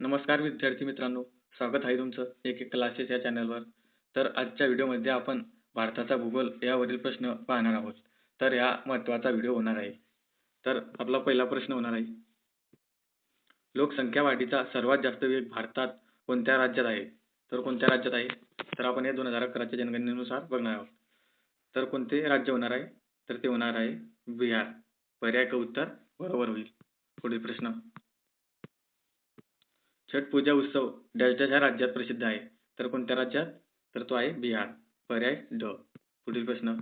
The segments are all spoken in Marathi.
नमस्कार विद्यार्थी मित्रांनो स्वागत आहे तुमचं एक एक क्लासेस या चॅनलवर. तर आजच्या व्हिडिओमध्ये आपण भारताचा भूगोल यावरील प्रश्न पाहणार आहोत. तर या महत्त्वाचा व्हिडिओ होणार आहे. तर आपला पहिला प्रश्न होणार आहे. लोकसंख्या वाढीचा सर्वात जास्त वेग भारतात कोणत्या राज्यात आहे? तर कोणत्या राज्यात आहे? तर आपण हे दोन हजार अकराच्या जनगणनेनुसार बघणार आहोत. तर कोणते राज्य होणार आहे? तर ते होणार आहे बिहार. पर्याय उत्तर? बरोबर होईल. पुढील प्रश्न. छठ पूजा उत्सव डॅश डॅश ह्या राज्यात प्रसिद्ध आहे. तर कोणत्या राज्यात? तर तो आहे बिहार. पर्याय ड. पुढील प्रश्न.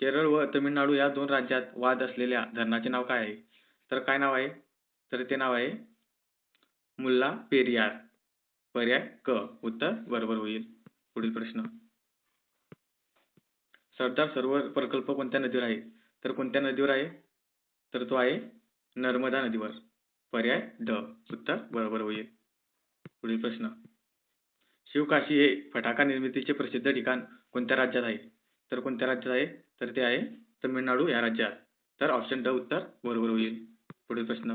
केरळ व तमिळनाडू या दोन राज्यात वाद असलेल्या धरणाचे नाव काय आहे? तर काय नाव आहे? तर ते नाव आहे मुल्ला पेरियार. पर्याय क. उत्तर बरोबर होईल. पुढील प्रश्न. सरदार सरोवर प्रकल्प कोणत्या नदीवर आहे? तर कोणत्या नदीवर आहे? तर तो आहे नर्मदा नदीवर. पर्याय ड उत्तर बरोबर होईल. पुढील प्रश्न. शिवकाशी हे फटाका निर्मितीचे प्रसिद्ध ठिकाण कोणत्या राज्यात आहे? तर कोणत्या राज्यात आहे? तर ते आहे तमिळनाडू या राज्यात. तर ऑप्शन ड उत्तर बरोबर होईल. पुढील प्रश्न.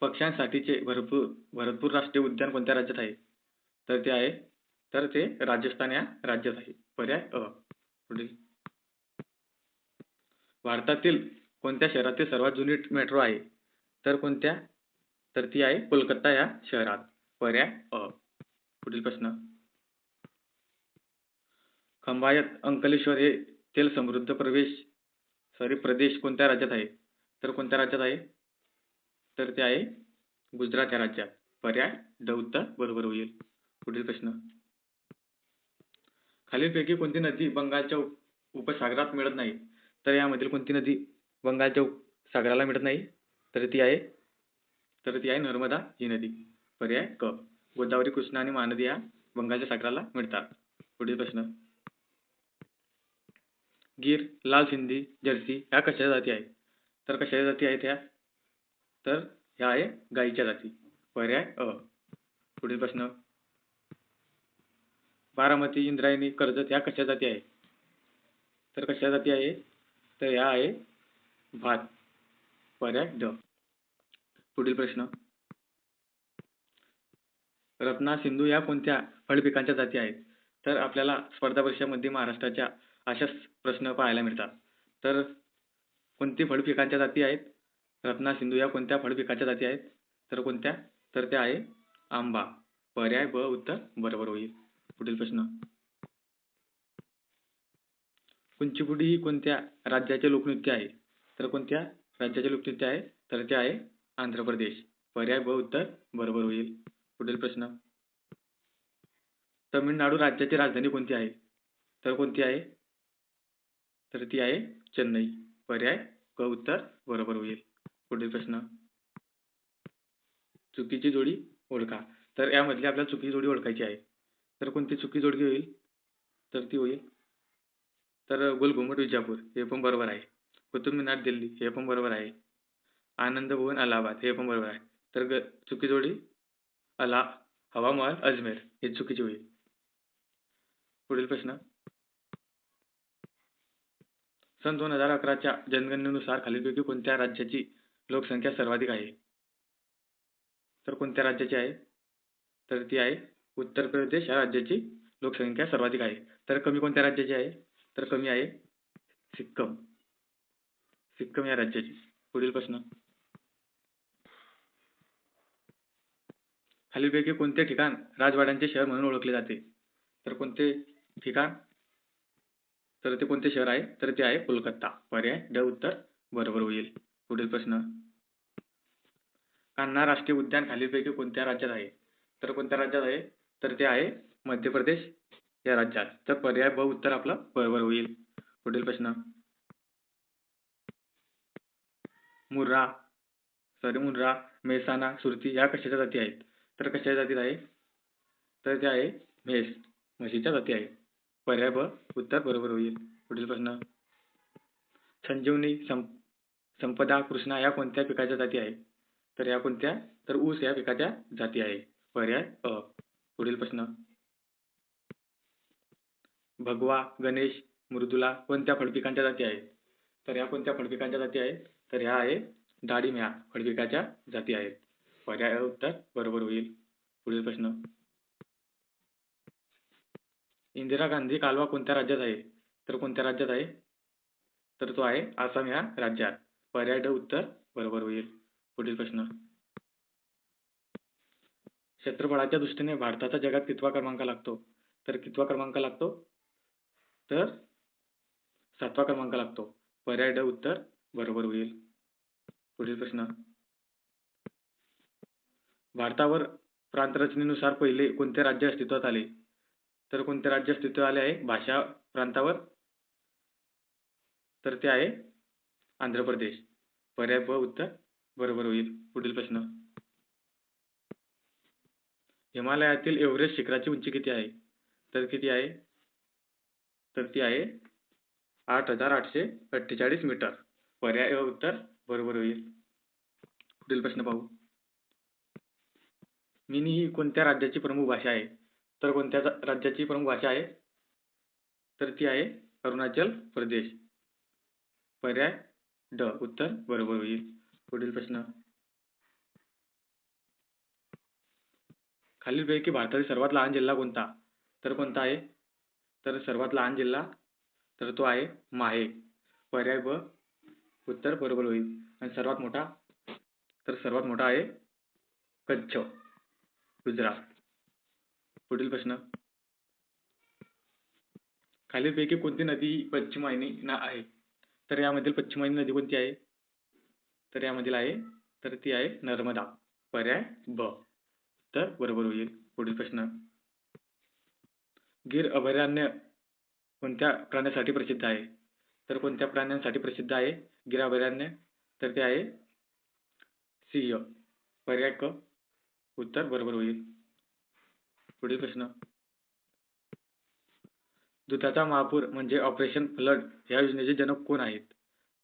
पक्ष्यांसाठीचे भरपूर भरतपूर राष्ट्रीय उद्यान कोणत्या राज्यात आहे? तर ते आहे तर ते राजस्थान या राज्यात आहे. पर्याय अ. पुढील. भारतातील कोणत्या शहरातील सर्वात जुनी मेट्रो आहे? तर कोणत्या? तर ती आहे कोलकाता या शहरात. पर्याय अ. पुढील प्रश्न. खंबायत अंकलेश्वर हे तेल समृद्ध प्रवेश सॉरी प्रदेश कोणत्या राज्यात आहे? तर कोणत्या राज्यात आहे? तर ते आहे गुजरात या राज्यात. पर्याय ड उत्तर बरोबर होईल. पुढील प्रश्न. खालीलपैकी कोणती नदी बंगालच्या उपसागरात मिळत नाही? तर यामधील कोणती नदी बंगालच्या सागराला मिळत नाही. तर ती आहे तर ती आहे नर्मदा ही नदी. पर्याय क. गोदावरी कृष्णा आणि महानदी या बंगालच्या सागराला मिळतात. पुढील प्रश्न. गीर लाल सिंधी जर्सी ह्या कशाच्या जाती आहेत? तर कशाच्या जाती आहेत ह्या? तर ह्या आहे गाईच्या जाती. पर्याय अ. पुढील प्रश्न. बारामती इंद्रायणी कर्जत ह्या कशा जाती आहे तर कशा जाती आहे तर ह्या आहे भात पर्याय ड. पुढील प्रश्न. रत्ना सिंधू या कोणत्या फळपिकांच्या जाती आहेत? तर आपल्याला स्पर्धा परीक्षेमध्ये महाराष्ट्राच्या अशाच प्रश्न पाहायला मिळतात. तर कोणती फळपिकांच्या जाती आहेत? रत्ना सिंधू या कोणत्या फळपिकाच्या जाती आहेत? तर कोणत्या? तर त्या आहे आंबा. पर्याय ब उत्तर बरोबर होईल. पुढील प्रश्न. कुंचीपुडी ही कोणत्या राज्याचे लोकनृत्य आहे? तर कोणत्या राज्याच्या लोकनृत्य आहे? तर ते आहे आंध्र प्रदेश. पर्याय ब उत्तर बरोबर होईल. पुढील प्रश्न. तमिळनाडू राज्याची राजधानी कोणती आहे? तर कोणती आहे? तर ती आहे चेन्नई. पर्याय क उत्तर बरोबर होईल. पुढील प्रश्न. चुकीची जोडी ओळखा. तर यामधली आपल्याला चुकीची जोडी ओळखायची आहे. तर कोणती चुकी जोडगी होईल? तर ती होईल. तर गोलघुमट विजापूर. हे पण बरोबर आहे. कुतुब मिनार दिल्ली हे पण बरोबर आहे. आनंद भवन अलाहाबाद हे पण बरोबर आहे. तर ग चुकी जोडी अला हवा महल अजमेर हे चुकीची होईल पुढील प्रश्न. सन दोन हजार अकराच्या जनगणनेनुसार खालीलपैकी कोणत्या राज्याची लोकसंख्या सर्वाधिक आहे? तर कोणत्या राज्याची आहे? तर ती आहे उत्तर प्रदेश या राज्याची लोकसंख्या सर्वाधिक आहे. तर कमी कोणत्या राज्याची आहे? तर कमी आहे सिक्कम. सिक्कम या राज्याची. पुढील प्रश्न. खालीलपैकी कोणते ठिकाण राजवाड्यांचे शहर म्हणून ओळखले जाते? तर कोणते ठिकाण? तर ते कोणते शहर आहे? तर ते आहे कोलकाता. पर्याय ड उत्तर. बरोबर होईल. पुढील प्रश्न. कान्हा राष्ट्रीय उद्यान खालीलपैकी कोणत्या राज्यात आहे? तर कोणत्या राज्यात आहे? तर ते आहे मध्य प्रदेश या राज्यात. तर पर्याय ब उत्तर आपलं बरोबर होईल. पुढील प्रश्न. मुर्रा सॉरी मुर्रा मेहसाणा सुरती या कशाच्या जाती आहेत? तर कशाच्या जातीत आहे? तर ते आहे म्हैस म्हशीच्या जाती आहे पर्याय ब उत्तर बरोबर होईल. पुढील प्रश्न. संजीवनी सं संपदा कृष्णा या कोणत्या पिकाच्या जाती आहे तर या कोणत्या? तर ऊस या पिकाच्या जाती आहे. पर्याय अ. पुढील प्रश्न. भगवा गणेश मृदुला कोणत्या फळपिकांच्या जाती आहेत? तर या कोणत्या फळपिकांच्या जाती आहेत? तर ह्या आहे डाळिंब ह्या फळपिकाच्या जाती आहेत. पर्याय उत्तर बरोबर होईल. पुढील प्रश्न. इंदिरा गांधी कालवा कोणत्या राज्यात आहे? तर कोणत्या राज्यात आहे? तर तो आहे आसाम ह्या राज्यात. पर्याय उत्तर बरोबर होईल. पुढील प्रश्न. क्षेत्रफळाच्या दृष्टीने भारताचा जगात कितवा क्रमांक लागतो? तर कितवा क्रमांक लागतो? तर सातवा क्रमांक लागतो. पर्याय उत्तर बरोबर होईल. पुढील प्रश्न. भारतावर प्रांतरचनेनुसार पहिले कोणते राज्य अस्तित्वात आले? तर कोणते राज्य अस्तित्वात आले आहे? भाषा प्रांतावर. तर ते आहे आंध्र प्रदेश. पर्याय ब उत्तर. बरोबर होईल. पुढील प्रश्न. हिमालयातील एव्हरेस्ट शिखराची उंची किती आहे? तर किती आहे? तर ती आहे आठ हजार आठशे अठ्ठेचाळीस मीटर. पर्याय व उत्तर हो, बरोबर होईल. पुढील प्रश्न पाहू. मिनी ही कोणत्या राज्याची प्रमुख भाषा आहे? तर कोणत्या राज्याची प्रमुख भाषा आहे? तर ती आहे अरुणाचल प्रदेश. पर्याय ड उत्तर बरोबर होईल. पुढील प्रश्न. खालीलपैकी भारतातील सर्वात लहान जिल्हा कोणता? तर कोणता आहे? तर सर्वात लहान जिल्हा तर तो आहे माहे. पर्याय ब उत्तर बरोबर होईल. आणि सर्वात मोठा तर सर्वात मोठा आहे कच्छ गुजरात. पुढील प्रश्न. खालीलपैकी कोणती नदी ही ना आहे? तर यामधील पश्चिमवाहिनी नदी कोणती आहे? तर यामधील आहे तर ती आहे नर्मदा. पर्याय ब. तर बरोबर होईल. पुढील प्रश्न. गीर अभयारण्य कोणत्या प्राण्यासाठी प्रसिद्ध आहे? तर कोणत्या प्राण्यांसाठी प्रसिद्ध आहे? गीर अभयारण्य तर ते आहे सिंह. पर्याय क. उत्तर बरोबर होईल. पुढील प्रश्न. दुधाचा महापूर म्हणजे ऑपरेशन फ्लड या योजनेचे जनक कोण आहेत?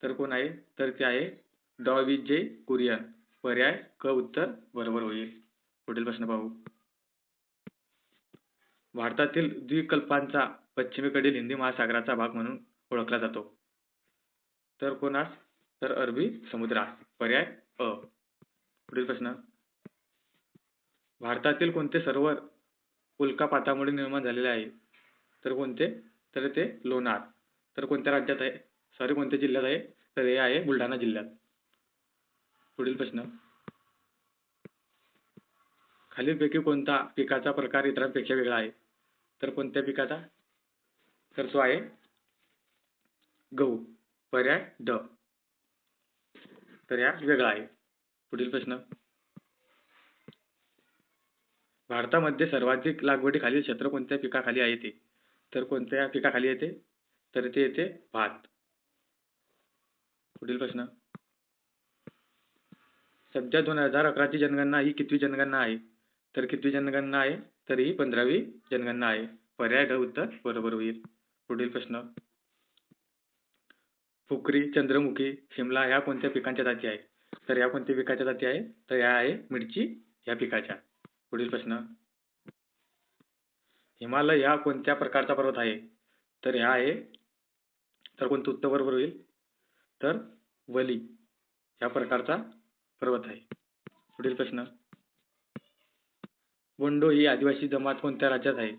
तर कोण आहे? तर ते आहे डॉ. वि. जे. कुरियन. पर्याय क. उत्तर बरोबर होईल. पुढील प्रश्न पाहू. भारतातील द्विकल्पांचा पश्चिमेकडील हिंदी महासागराचा भाग म्हणून ओळखला जातो. तर कोणास तर अरबी समुद्रास पर्याय अ. पुढील प्रश्न. भारतातील कोणते सरोवर उल्कापातामुळे निर्माण झालेले आहे? तर कोणते? तर ते लोणार. तर कोणत्या राज्यात आहे? सॉरी कोणत्या जिल्ह्यात आहे? तर हे आहे बुलढाणा जिल्ह्यात. पुढील प्रश्न. खालीलपैकी कोणता पिकाचा प्रकार इतरांपेक्षा वेगळा आहे? तर कोणत्या पिकाचा? तर तो आहे गहू. पर्याय ड तर या वेगळा आहे. पुढील प्रश्न. भारतामध्ये सर्वाधिक लागवडी खालील क्षेत्र कोणत्या पिकाखाली आहे ते? तर कोणत्या पिकाखाली येते? तर ते येते भात. पुढील प्रश्न. सध्या दोन हजार अकराची जनगणना ही कितवी जनगणना आहे? तर कितवी जनगणना आहे? तर ही पंधरावी जनगणना आहे. पर्याय ड उत्तर बरोबर होईल. पुढील प्रश्न. फुकरी चंद्रमुखी शिमला ह्या कोणत्या पिकांच्या जाती आहेत? तर या कोणत्या पिकाच्या जाती आहे तर या आहे मिरची या पिकाच्या. पुढील प्रश्न. हिमालय हा कोणत्या प्रकारचा पर्वत आहे? तर ह्या आहे तर कोणतं उत्तर बरोबर होईल? तर वली ह्या प्रकारचा पर्वत आहे. पुढील प्रश्न. बोंडो ही आदिवासी जमात कोणत्या राज्यात आहे?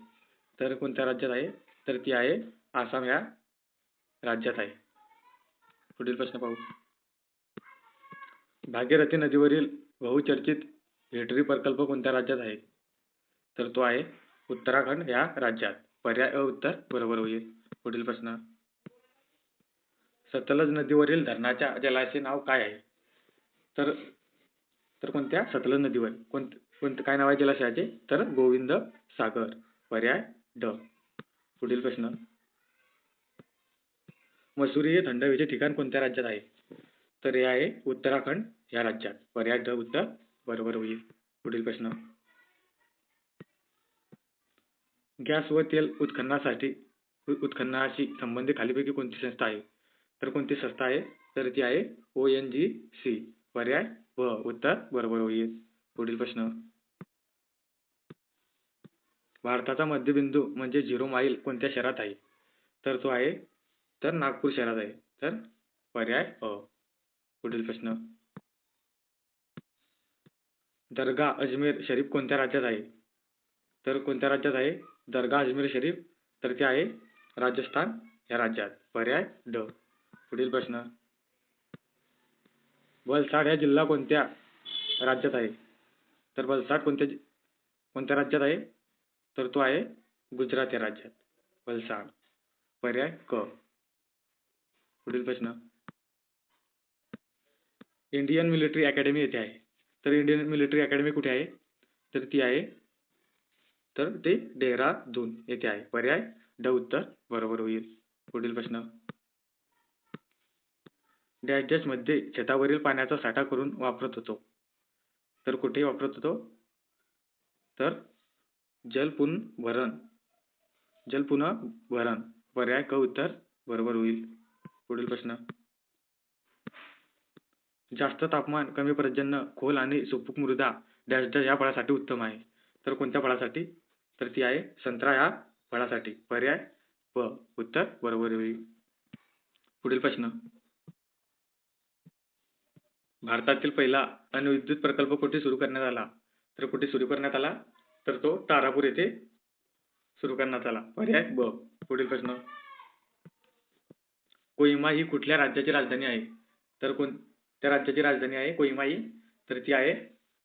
तर कोणत्या राज्यात आहे? तर ती आहे आसाम ह्या राज्यात आहे. पुढील प्रश्न पाहू. भागीरथी नदीवरील बहुचर्चित हेटरी प्रकल्प कोणत्या राज्यात आहे? तर तो आहे उत्तराखंड या राज्यात. पर्याय अ उत्तर बरोबर होईल. पुढील प्रश्न. सतलज नदीवरील धरणाच्या जलाचे नाव काय आहे? तर तर कोणत्या? सतलज नदीवर. कोणत कोणतं काय नाव आहे जलाशयाचे? तर गोविंद सागर. पर्याय ड. पुढील प्रश्न. मसुरी हे थंड हवेचे ठिकाण कोणत्या राज्यात आहे? तर हे आहे उत्तराखंड या राज्यात. पर्याय द उत्तर. बरोबर होईल. पुढील प्रश्न. गॅस व तेल उत्खननासाठी उत्खननाशी संबंधित खालीपैकी कोणती संस्था आहे? तर कोणती संस्था आहे? तर ती आहे ओ एन जी सी पर्याय व उत्तर. बरोबर होईल. पुढील प्रश्न. भारताचा मध्यबिंदू म्हणजे झिरो माईल कोणत्या शहरात आहे? तर तो आहे तर नागपूर शहरात आहे. तर पर्याय अ पुढील प्रश्न. दर्गा अजमेर शरीफ कोणत्या राज्यात आहे? तर कोणत्या राज्यात आहे? दर्गा अजमेर शरीफ तर ते आहे राजस्थान या राज्यात. पर्याय ड. पुढील प्रश्न. वलसाड हा जिल्हा कोणत्या राज्यात आहे? तर वलसाड कोणत्या जि- कोणत्या राज्यात आहे? तर तो आहे गुजरात या राज्यात. वलसाड. पर्याय क. पुढील प्रश्न. इंडियन मिलिटरी अकॅडमी येथे आहे. तर इंडियन मिलिटरी अकॅडमी कुठे आहे? तर ती आहे. तर ते डेहराडून येथे आहे. पर्याय? ड उत्तर. बरोबर होईल. पुढील प्रश्न. डॅश डॅशमध्ये शेतावरील पाण्याचा साठा करून वापरत होतो. तर कुठे वापरत होतो? तर जलपुनर्भरण जलपुनर्भरण पर्याय? क उत्तर. बरोबर होईल. पुढील प्रश्न. जास्त तापमान कमी पर्जन्य खोल आणि सुपीक मृदा डॅश डॅश या फळासाठी उत्तम आहे. तर कोणत्या फळासाठी? तर ती आहे संत्रा या फळासाठी. पर्याय व उत्तर बरोबर होईल. पुढील प्रश्न. भारतातील पहिला अणुविद्युत प्रकल्प कुठे सुरू करण्यात आला? तर कुठे सुरू करण्यात आला? तर तो तारापूर येथे सुरू करण्यात आला. पर्याय ब. पुढील प्रश्न. कोहिमा ही कुठल्या राज्याची राजधानी आहे? तर कोणत्या राज्याची राजधानी आहे कोहिमा ही तर ती आहे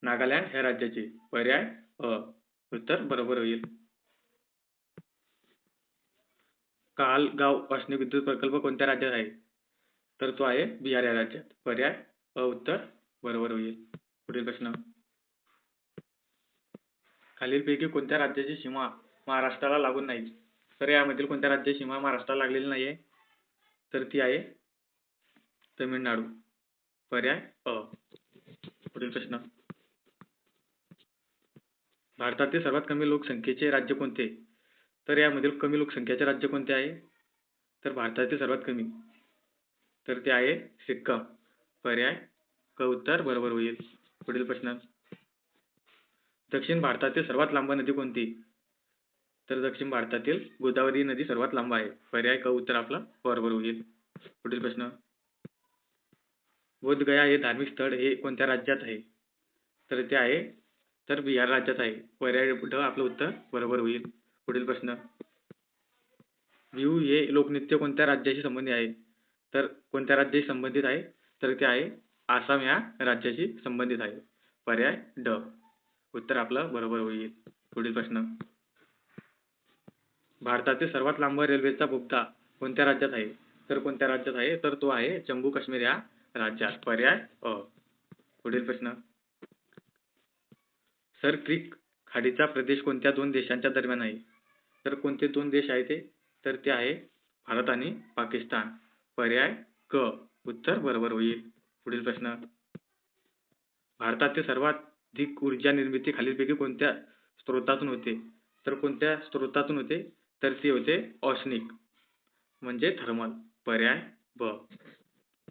नागालँड ह्या राज्याची. पर्याय अ. उत्तर बरोबर होईल. कालगाव औष्णिक विद्युत प्रकल्प कोणत्या राज्यात आहे? तर तो आहे बिहार या राज्यात. पर्याय अ. उत्तर बरोबर होईल. पुढील प्रश्न. खालीलपैकी कोणत्या राज्याची सीमा महाराष्ट्राला लागून नाही? तर यामधील कोणत्या राज्याची सीमा महाराष्ट्राला लागलेली नाही आहे तर ती आहे तमिळनाडू. पर्याय अ. पुढील प्रश्न. भारतातील सर्वात कमी लोकसंख्येचे राज्य कोणते? तर यामधील कमी लोकसंख्येचे राज्य कोणते आहे? तर भारतातील सर्वात कमी. तर ते आहे सिक्कम पर्याय क उत्तर बरोबर होईल. पुढील प्रश्न. दक्षिण भारतातील सर्वात लांब नदी कोणती? तर दक्षिण भारतातील गोदावरी नदी सर्वात लांब आहे. पर्याय क उत्तर आपला बरोबर होईल पुढील प्रश्न. बोधगया हे धार्मिक स्थळ हे कोणत्या राज्यात आहे? तर ते आहे तर बिहार राज्यात आहे. पर्याय ढ आपलं उत्तर बरोबर होईल. पुढील प्रश्न. बिहू हे लोकनृत्य कोणत्या राज्याशी संबंधित आहे? तर कोणत्या राज्याशी संबंधित आहे? तर ते आहे आसाम या राज्याशी संबंधित आहे. पर्याय ड. उत्तर आपलं बरोबर होईल. पुढील प्रश्न. भारतातील सर्वात लांब रेल्वेचा बोगदा कोणत्या राज्यात आहे? तर कोणत्या राज्यात आहे? तर तो आहे जम्मू काश्मीर या राज्यात. पर्याय अ. पुढील प्रश्न. सर क्रिक खाडीचा प्रदेश कोणत्या दोन देशांच्या दरम्यान आहे? तर कोणते दोन देश आहे ते? तर ते आहे भारत आणि पाकिस्तान. पर्याय क. उत्तर बरोबर होईल. पुढील प्रश्न. भारतातील सर्वाधिक ऊर्जा निर्मिती खालीलपैकी कोणत्या स्रोतातून होते? तर कोणत्या स्रोतातून होते? तर ते होते औष्णिक म्हणजे थर्मल. पर्याय ब.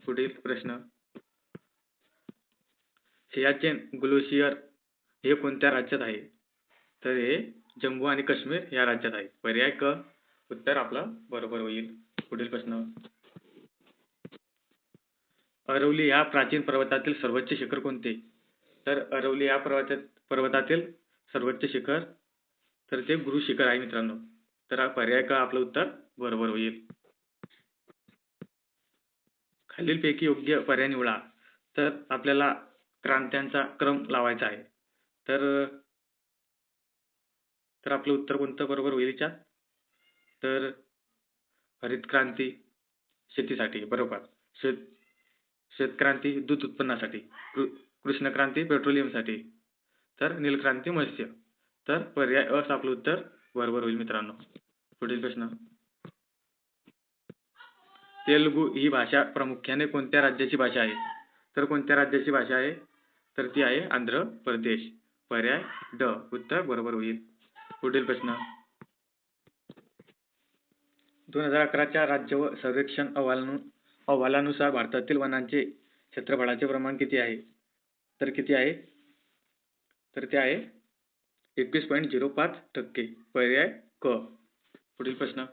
पुढील प्रश्न. सियाचेन ग्लोशियर हे कोणत्या राज्यात आहे? तर हे जम्मू आणि काश्मीर या राज्यात आहे. पर्याय क. उत्तर आपलं बरोबर होईल. पुढील प्रश्न. अरवली या प्राचीन पर्वतातील सर्वोच्च शिखर कोणते? तर अरवली या पर्वत पर्वतातील सर्वोच्च शिखर तर ते गुरु शिखर आहे मित्रांनो. तर हा पर्याय का आपलं उत्तर? बरोबर होईल. खालीलपैकी योग्य पर्याय निवडा. तर आपल्याला क्रांत्यांचा क्रम लावायचा आहे. तर तर आपलं उत्तर कोणतं? बरोबर होईल याच्यात तर हरित क्रांती शेतीसाठी बरोबर. शेत शेतक्रांती दूध उत्पन्नासाठी कृ कृष्ण क्रांती पेट्रोलियमसाठी. तर नीलक्रांती मत्स्य. तर पर्याय अस आपलं उत्तर बरोबर होईल मित्रांनो. पुढील प्रश्न. तेलुगू ही भाषा प्रामुख्याने कोणत्या राज्याची भाषा आहे? तर कोणत्या राज्याची भाषा आहे? तर ती आहे आंध्र प्रदेश. पर्याय ड. उत्तर बरोबर होईल. पुढील प्रश्न. दोन हजार अकराच्या राज्य व सर्वेक्षण अहवालानु अहवालानुसार भारतातील वनांचे क्षेत्रफळाचे प्रमाण किती आहे? तर किती आहे? तर ते आहे एकवीस पॉईंट झिरो पाच टक्के. पर्याय क. पुढील प्रश्न.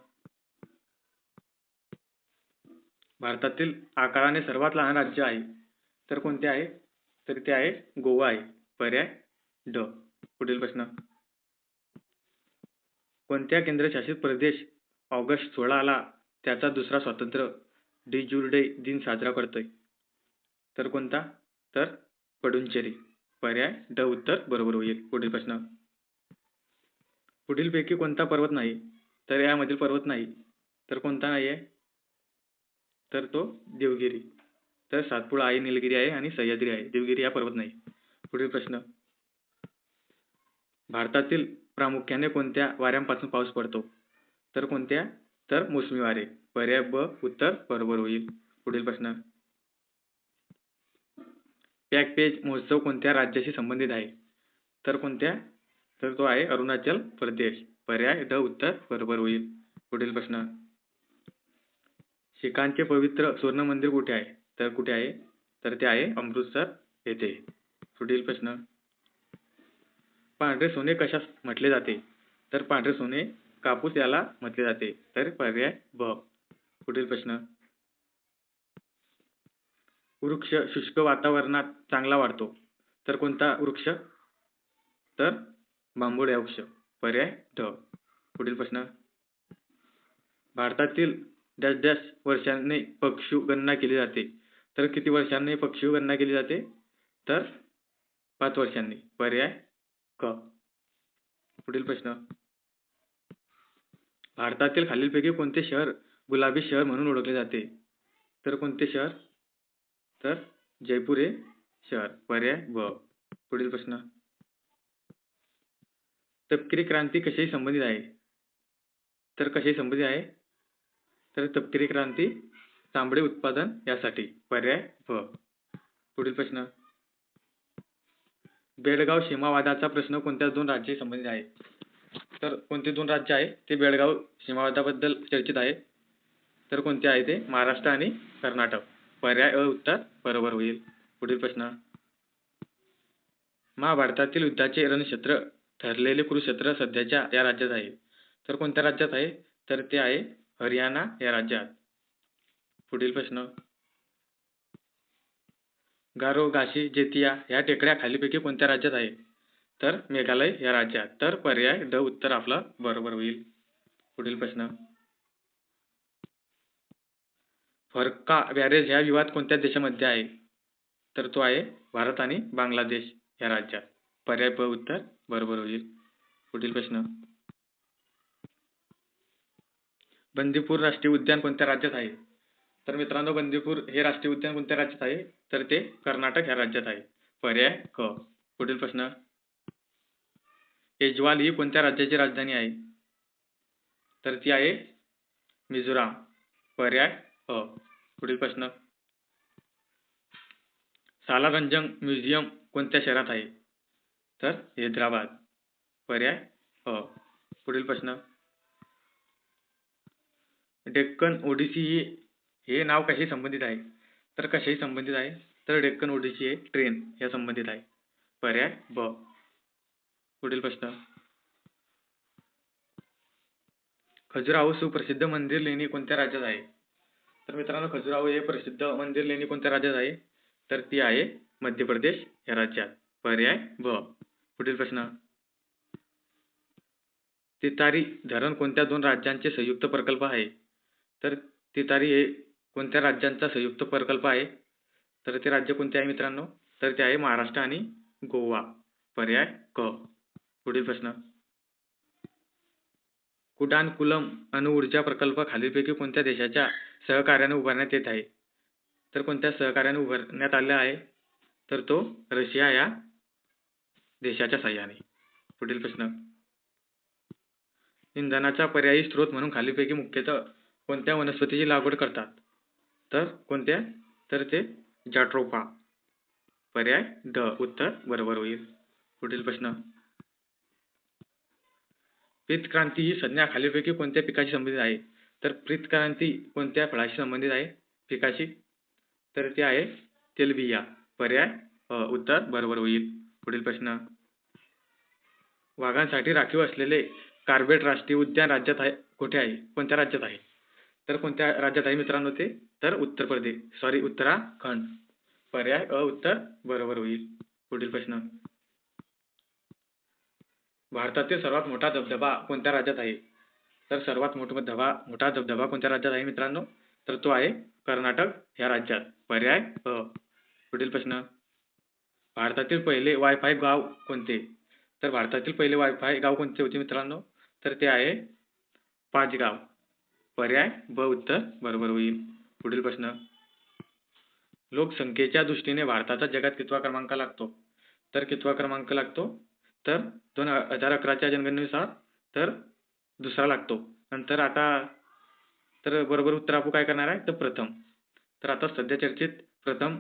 भारतातील आकाराने सर्वात लहान राज्य आहे. तर कोणते आहे? तर ते आहे गोवा आहे. पर्याय ड. पुढील प्रश्न. कोणत्या केंद्रशासित प्रदेश ऑगस्ट सोळाला त्याचा दुसरा स्वातंत्र्य डी जुर्डे दिन साजरा करतोय? तर कोणता? तर पडुंचेरी. पर्याय ड. उत्तर बरोबर होईल. पुढील प्रश्न. पुढीलपैकी कोणता पर्वत नाही तर यामधील पर्वत नाही तर कोणता नाही आहे तर तो देवगिरी. तर सातपुडा आहे निलगिरी आहे आणि सह्याद्री आहे. देवगिरी हा पर्वत नाही. पुढील प्रश्न. भारतातील प्रामुख्याने कोणत्या वाऱ्यांपासून पाऊस पडतो? तर कोणत्या? तर मोसमी वारे. पर्याय ब उत्तर बरोबर होईल. पुढील प्रश्न. पॅक पेज महोत्सव कोणत्या राज्याशी संबंधित आहे? तर कोणत्या? तर तो आहे अरुणाचल प्रदेश. पर्याय ड उत्तर बरोबर होईल. पुढील प्रश्न. शिखांचे पवित्र स्वर्ण मंदिर कुठे आहे? तर कुठे आहे? तर ते आहे अमृतसर येथे. पुढील प्रश्न. पांढरे सोने कशास म्हटले जाते? तर पांढरे सोने कापूस याला म्हटले जाते. तर पर्याय ब. पुढील प्रश्न. वृक्ष शुष्क वातावरणात चांगला वाढतो. तर कोणता वृक्ष? तर बांबोड्या अक्ष पर्याय ड पुढील प्रश्न. भारतातील डॅश डॅश वर्षांनी पक्षी गणना केली जाते तर किती वर्षांनी पक्षी गणना केली जाते? तर पाच वर्षांनी पर्याय क. पुढील प्रश्न. भारतातील खालीलपैकी कोणते शहर गुलाबी शहर म्हणून ओळखले जाते? तर कोणते शहर? तर जयपूर हे शहर पर्याय ब. पुढील प्रश्न. तपकिरी क्रांती कशाशी संबंधित आहे? तर कशाशी संबंधित आहे? तर तपकिरी क्रांती तांबडे उत्पादन यासाठी. पर्याय ब पुढील प्रश्न. बेळगाव सीमावादाचा प्रश्न कोणत्या दोन राज्याशी संबंधित आहे? तर कोणते दोन राज्य आहे? ते बेळगाव सीमावादाबद्दल चर्चित आहे. तर कोणते आहे ते? महाराष्ट्र आणि कर्नाटक. पर्याय अ उत्तर बरोबर होईल. पुढील प्रश्न. महाभारतातील युद्धाचे रणक्षेत्र ठरलेले कुरुक्षेत्र सध्याच्या या राज्यात आहे. तर कोणत्या राज्यात आहे? तर ते आहे हरियाणा या राज्यात. पुढील प्रश्न. गारो घाशी जेतिया ह्या टेकड्या खालीपैकी कोणत्या राज्यात आहे? तर मेघालय या राज्यात. तर पर्याय ड उत्तर आपलं बरोबर होईल. पुढील प्रश्न. फरका बॅरेज ह्या विवाद कोणत्या देशामध्ये आहे? तर तो आहे भारत आणि बांगलादेश या राज्यात. पर्याय प उत्तर बरोबर होईल म्हणजे पुढील प्रश्न. बंदीपूर राष्ट्रीय उद्यान कोणत्या राज्यात आहे? तर मित्रांनो बंदीपूर हे राष्ट्रीय उद्यान कोणत्या राज्यात आहे? तर ते कर्नाटक ह्या राज्यात आहे. पर्याय क. पुढील प्रश्न. एजवाल ही कोणत्या राज्याची राजधानी आहे? तर ती आहे मिझोराम. पर्याय अ पुढील प्रश्न. सालारंजंग म्युझियम कोणत्या शहरात आहे? तर हैदराबाद. पर्याय अ. पुढील प्रश्न. डेक्कन ओडिसी ही हे नाव कशी संबंधित आहे? तर कशाशी संबंधित आहे? तर डेक्कन ओडिसी हे ट्रेन या संबंधित आहे. पर्याय ब. पुढील प्रश्न. खजुराहो सुप्रसिद्ध मंदिर लेणी कोणत्या राज्यात आहे? तर मित्रांनो खजुराहो हे प्रसिद्ध मंदिर लेणी कोणत्या राज्यात आहे? तर ती आहे मध्य प्रदेश या राज्यात. पर्याय ब. पुढील प्रश्न. तितारी धरण कोणत्या दोन राज्यांचे संयुक्त प्रकल्प आहे? तर तितारी हे कोणत्या राज्यांचा संयुक्त प्रकल्प आहे? तर ते राज्य कोणते आहे मित्रांनो? तर ते आहे महाराष्ट्र आणि गोवा. पर्याय क. पुढील प्रश्न. कुडानकुलम अणुऊर्जा प्रकल्प खालीलपैकी कोणत्या देशाच्या सहकार्याने उभारण्यात येत आहे? तर कोणत्या सहकार्याने उभारण्यात आले आहे? तर तो रशिया या देशाच्या साह्याने. पुढील प्रश्न. इंधनाचा पर्यायी स्रोत म्हणून खालीपैकी मुख्यतः कोणत्या वनस्पतीची लागवड करतात? तर कोणत्या? तर ते जाट्रोपा पर्याय द उत्तर बरोबर होईल. पुढील प्रश्न. क्रांती ही संज्ञा खालीलपैकी कोणत्या पिकाशी संबंधित आहे? तर क्रांती कोणत्या फळाशी संबंधित आहे? पिकाशी. तर ते आहे तेलबिया. पर्याय उत्तर बरोबर होईल. पुढील प्रश्न. वाघांसाठी राखीव असलेले कार्बेट राष्ट्रीय उद्यान राज्यात आहे कुठे आहे? कोणत्या राज्यात आहे? तर कोणत्या राज्यात आहे मित्रांनो ते? तर उत्तर प्रदेश सॉरी उत्तराखंड. पर्याय अ उत्तर बरोबर होईल. पुढील प्रश्न. भारतातील सर्वात मोठा धबधबा कोणत्या राज्यात आहे? तर सर्वात मोठा धबा मोठा धबधबा कोणत्या राज्यात आहे मित्रांनो? तर तो आहे कर्नाटक या राज्यात. पर्याय अ. पुढील प्रश्न. भारतातील पहिले वायफाय गाव कोणते? तर भारतातील पहिले वायफाय गाव कोणते होते मित्रांनो? तर ते आहे पाचगाव. पर्याय? ब उत्तर. बरोबर होईल. पुढील प्रश्न. लोकसंख्येच्या दृष्टीने भारताचा जगात कितवा क्रमांक लागतो? तर कितवा क्रमांक लागतो? तर दोन हजार अकराच्या जनगणनेनुसार तर दुसरा लागतो. नंतर आता तर बरोबर उत्तर आपण काय करणार आहे? तर प्रथम. तर आता सध्या चर्चेत प्रथम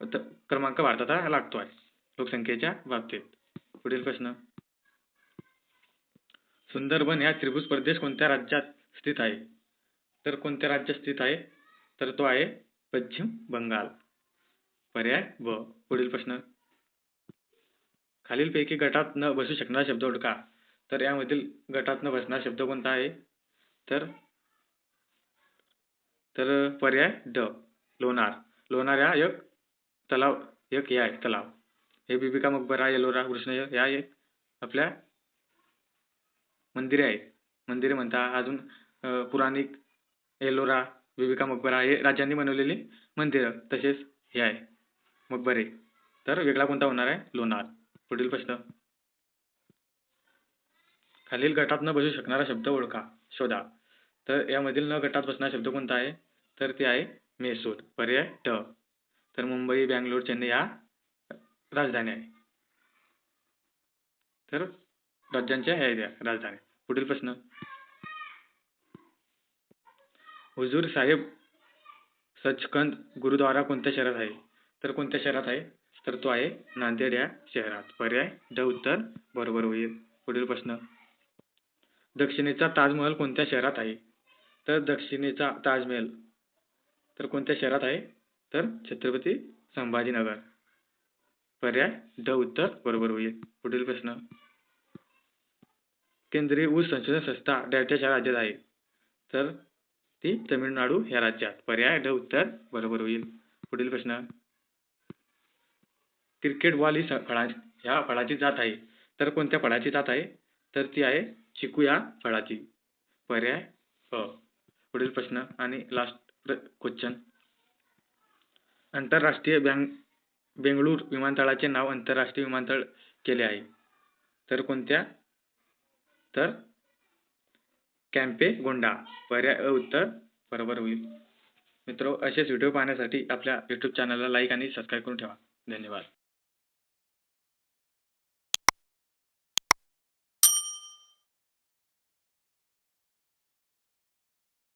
त- क्रमांक भारताचा लागतो आहे. लोकसंख्येच्या बाबतीत. पुढील प्रश्न. सुंदरबन या त्रिभुज प्रदेश कोणत्या राज्यात स्थित आहे? तर कोणत्या राज्यात स्थित आहे? तर तो आहे पश्चिम बंगाल. पर्याय ब. पुढील प्रश्न. खालीलपैकी गटात न बसू शकणारा शब्द ओळखा तर यामधील गटात न बसणारा शब्द कोणता आहे? तर तर पर्याय ड. लोणार. लोणार हा एक तलाव एक हे आहे तलाव. हे बिबिका मकबरा एलोरा कृष्ण ह्या एक आपल्या मंदिरे आहेत. मंदिरे म्हणता अजून पुराणिक एलोरा बिबिका मकबरा हे राजांनी बनवलेली मंदिरं तसेच हे आहे. मकबरे. तर वेगळा कोणता होणार आहे? लोणार. पुढील प्रश्न. खालील गटात न बसू शकणारा शब्द ओळखा. शोधा. तर यामधील न गटात बसणारा शब्द कोणता आहे? तर ते आहे मेसूर. पर्याय ट. तर मुंबई बँगलोर चेन्नई या राजधानी आहे. तर राज्यांच्या ह्या द्या या राजधानी. पुढील प्रश्न. हुजूर साहेब सचखंद गुरुद्वारा कोणत्या शहरात आहे? तर कोणत्या शहरात आहे? तर तो आहे नांदेड या शहरात. पर्याय ड उत्तर बरोबर होईल. पुढील प्रश्न. दक्षिणेचा ताजमहल कोणत्या शहरात आहे? तर दक्षिणेचा ताजमहल तर कोणत्या शहरात आहे? तर छत्रपती संभाजीनगर. पर्याय ड उत्तर बरोबर होईल. पुढील प्रश्न. केंद्रीय ऊस संशोधन संस्था डॅशच्या राज्यात आहे. तर ती तमिळनाडू या राज्यात. पर्याय ड उत्तर बरोबर होईल. पुढील प्रश्न. क्रिकेट बॉल ही स- फळा ह्या फळाची जात आहे. तर कोणत्या फळाची जात आहे? तर ती आहे चिकू या फळाची. पर्याय अ पुढील प्रश्न आणि लास्ट क्वेश्चन. आंतरराष्ट्रीय बँग बेंगळूर विमानतळाचे नाव आंतरराष्ट्रीय विमानतळ केले आहे. तर कोणत्या? तर कॅम्पे गोंडा पर्याय उत्तर. बरोबर होईल. मित्र असेच व्हिडिओ पाहण्यासाठी आपल्या यूट्यूब चॅनलला लाईक आणि सबस्क्राईब करून ठेवा. धन्यवाद.